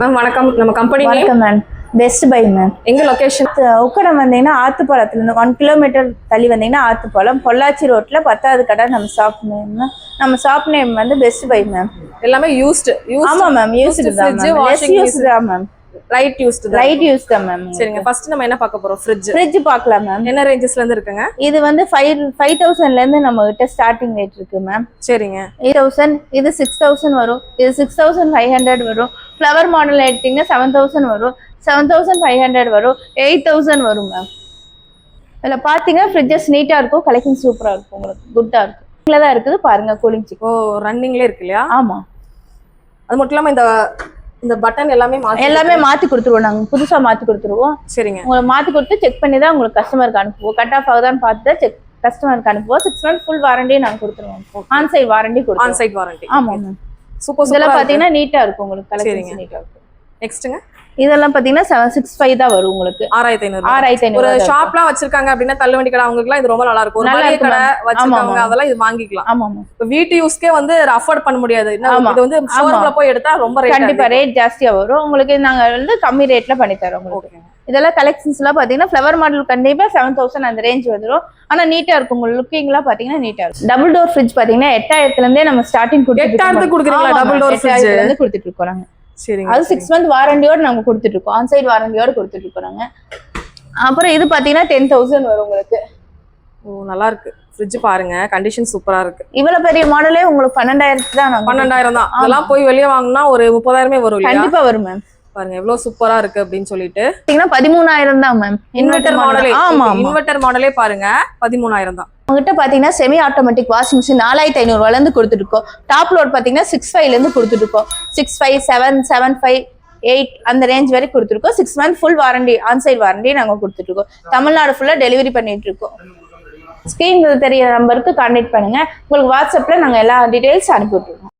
Ma'am வணக்கம். நம்ம company வணக்கம் மேம் பெஸ்ட் பை மேம் எங்க லொகேஷன் உக்கடம் வந்தீங்கன்னா ஆத்துப்பாலத்துலேருந்து ஒன் கிலோமீட்டர் தள்ளி வந்தீங்கன்னா ஆத்துப்பாலம். பொள்ளாச்சி ரோட்ல பத்தாவது கடை நம்ம ஷாப் நேம் நம்ம ஷாப் நேம் வந்து பெஸ்ட் பை மேம் எல்லாமே யூஸ்டு யூஸ் ஆமா மேம் யூஸ்டு தான் fridge, மேம் washing யூஸ் தான் மேம் யூஸ்டு தான். ரைட் யூஸ் தான் மேம் சரிங்க. ஃபர்ஸ்ட் நம்ம என்ன பார்க்க போறோம்? ஃப்ரிட்ஜ் ஃப்ரிட்ஜ் பார்க்கலாம் மேம் என்ன ரேஞ்சஸ்ல இருந்து இருக்குங்க? இது வந்து ஃபைவ் ஃபைவ் தௌசண்ட்லேருந்து நம்ம கிட்ட ஸ்டார்டிங் ரேட் இருக்கு மேம் சரிங்க. எயிட் தௌசண்ட் இது சிக்ஸ் தௌசண்ட் வரும். இது சிக்ஸ் தௌசண்ட் ஃபைவ் ஹண்ட்ரட் வரும். ஃப்ளவர் மாடல் எடுத்தீங்கன்னா செவன் தௌசண்ட் வரும். செவன் தௌசண்ட் ஃபைவ் ஹண்ட்ரட் வரும். எயிட் தௌசண்ட் வரும் மேம் இதில் பார்த்தீங்கன்னா ஃப்ரிட்ஜஸ் நீட்டாக இருக்கும். கலெக்ஷன் சூப்பராக இருக்கும் உங்களுக்கு. குட்டாக இருக்கும். இதில் தான் இருக்குது. பாருங்க கூலிங் சிக் ஓ ரன்னிங்ல இருக்கு இல்லையா? ஆமாம் அது மட்டும் இல்லாம இந்த இந்த பட்டன் எல்லாமே மாத்தி எல்லாமே மாற்றி கொடுத்துருவோம். நாங்கள் புதுசாக மாற்றி கொடுத்துருவோம். சரிங்க. உங்களுக்கு மாற்றி கொடுத்து செக் பண்ணி தான் உங்களுக்கு கஸ்டமருக்கு அனுப்புவோம். கட் ஆஃப் ஆகுதான்னு பார்த்து தான் செக் கஸ்டமருக்கு அனுப்புவோம். சிக்ஸ் மந்த் ஃபுல் வாரண்டி நாங்கள் கொடுத்துருவோம். ஆன்சைட் வாரண்டி ஆன் கொடுத்துருவோம். சைட் வாரண்டி ஆமாம் மேம் சூப்பர் இதெல்லாம் பார்த்தீங்கன்னா நீட்டாக இருக்கும் உங்களுக்கு. கலெக்ஷன் நீட்டாக இருக்கும் நெக்ஸ்ட்ங்க இதெல்லாம் பார்த்தீங்கன்னா செவன் சிக்ஸ் ஃபைவ் தான் வரும் உங்களுக்கு. ஆறாயிரத்தி ஐநூறு ஆறாயிரத்தி ஒரு ஐநூறு ஷாப்லாம் வச்சிருக்காங்க அப்படின்னா தள்ளுவண்டி கடை அவங்களுக்குலாம் இது ரொம்ப நல்லா இருக்கும். ஒரு மளிகை கடை ஆமா, அதெல்லாம் இது வாங்கிக்கலாம். ஆமா இப்ப வீட்டு யூஸ்க்கே வந்து அஃபோர்ட் பண்ண முடியாது. இது வந்து ஷோரூம்ல போய் எடுத்தா ரொம்ப ரேட் கண்டிப்பா ரேட் ஜாஸ்தியா வரும். உங்களுக்கு நாங்க வந்து கம்மி ரேட்ல பண்ணி தரோம் உங்களுக்கு. இதெல்லாம் கலெக்ஷன்ஸ் எல்லாம் பாத்தீங்கன்னா ஃபிளவர் மாடல் கண்டிப்பா செவன் தௌசண்ட் அந்த ரேஞ்ச் வந்துடும் ஆனா நீட்டா இருக்கும். உங்களுக்கு லுக்கிங் எல்லாம் பாத்தீங்கன்னா நீட்டா இருக்கும். டபுள் டோர் ஃப்ரிட்ஜ் பாத்தீங்கன்னா எட்டாயிரத்துல இருந்தே நம்ம ஸ்டார்டிங் எட்டாயிரத்துக்கு கொடுக்குறீங்களா door fridge? இருந்து கொடுத்துட்டு இருக்கோம் நாங்க. சரிங்க அது சிக்ஸ் மந்த் வாரண்டியோட நாங்க கொடுத்துட்டு இருக்கோம். ஆன்சைட் வாரண்டியோட கொடுத்துட்டு இருக்கோம் நாங்க. அப்புறம் இது பாத்தீங்கன்னா டென் தௌசண்ட் வரும் உங்களுக்கு. ஓ நல்லா இருக்கு. ஃப்ரிட்ஜ் பாருங்க கண்டிஷன் சூப்பரா இருக்கு. இவ்வளவு பெரிய மாடலே உங்களுக்கு பன்னெண்டாயிரத்து தான் பன்னெண்டாயிரம் தான். இதெல்லாம் போய் வெளியே வாங்கினா ஒரு முப்பதாயிரமே வரும் கண்டிப்பா வரும் மேம் பாருங்க எவ்வளவு சூப்பரா இருக்கு அப்படின்னு சொல்லிட்டு. பதிமூணாயிரம் தான் மேம் இன்வெர்டர் மாடலே ஆமா இன்வெர்டர் மாடலே பாருங்க பதிமூணாயிரம் தான். உங்ககிட்ட பாத்தீங்கன்னா செமி ஆட்டோமேட்டிக் வாஷிங் மிஷின் நாலாயிரத்தி ஐநூறுவால இருந்து கொடுத்துருக்கோம் டாப் லோட் பாத்தீங்கன்னா சிக்ஸ் ஃபைவ்ல இருந்து கொடுத்துருக்கோம் six five seven seven five eight அந்த ரேஞ்ச் வரைக்கும் கொடுத்துருக்கோம் six month full warranty onsite warranty நாங்க கொடுத்துட்டு இருக்கோம். தமிழ்நாடு ஃபுல்லா டெலிவரி பண்ணிட்டு இருக்கோம். ஸ்கிரீன் தெரிய நம்பருக்கு கான்டாக்ட் பண்ணுங்க. உங்களுக்கு வாட்ஸ்அப்ல நாங்க எல்லா டீடைல்ஸ் அனுப்பி விட்டுருவோம்.